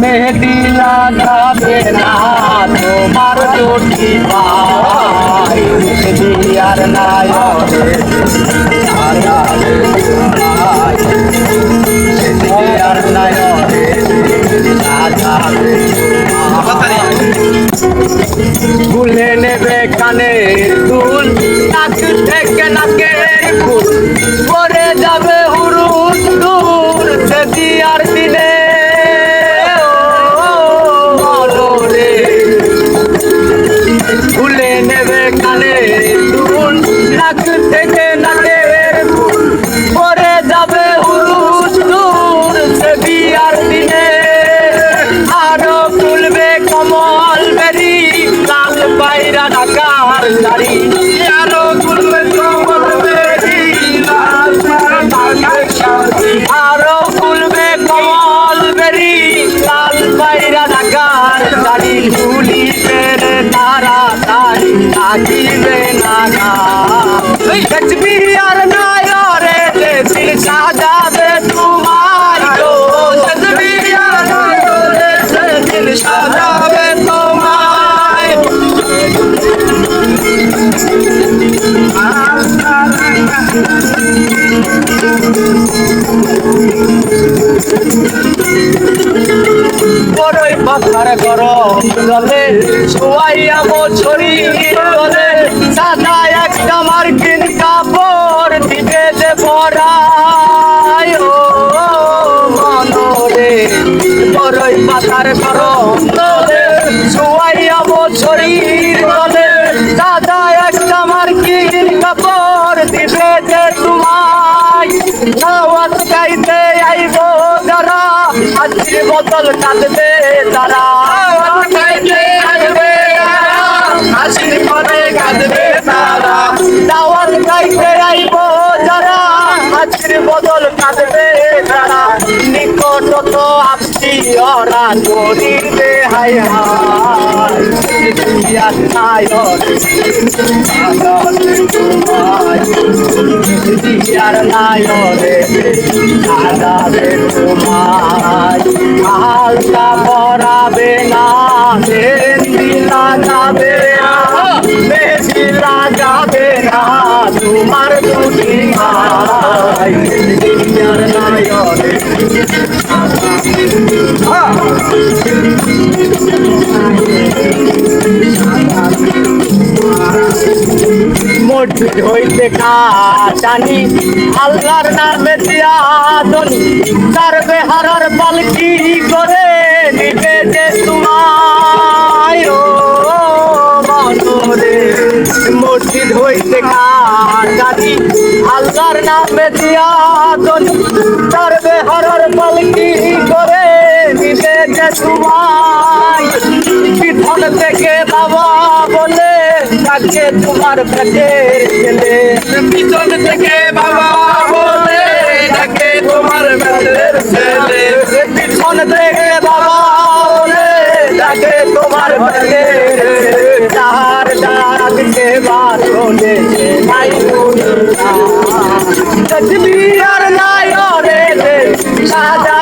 মেহেদি লাগাবে না তোমার দুটি পাই আর নাই আর নাই। ভুলে নেবে কানে দুল নাক থেকে নাকের থাকিবে না দেখবি আর নাই রে দিল সাজাবে তোমার। দেখবি আর নাই রে দিল সাজাবে তোমায় বড়ই পাখার গরম জলে শুয়াইয়া বছরি জলে সাদা একটা মার্কিন কাপড় দিবে যে পড়াই ও মানরে বড়ই পাখার গরম আজকের বোতল কাঁদবে তারা। হাসির পরে কাঁদবে তারা। দাওয়াত গাইতে আইব যারা, হাসির বদল কাঁদবে তারা। নিকট তো আপনি ওরা করিবে হাই নায়ক আর নায়রে আদাবে তোমায় হালকা পরাবে না মেহেন্দি লাগাবে না বেশি লাগাবে না তোমার দুটি ভাই আর নায়রে মসজিদ হইতে কাটানি আল্লাহর নামে দিয়াদনি তার বেহারার পালকি করে নিবে যে তোমায় মসজিদ হইতে কাটানি আল্লাহর নামে দিয়াদনি তার লাগছে তোমার ব্যাটের খেলে পিছন থেকে বাবা বলে ডাকে তোমার ব্যাটের ছেলে। পিছন থেকে বাবা বলে ডাকে তোমার ব্যাটের যার ডাকছে বারণে নাই তুমি আর নাই অরে সাদা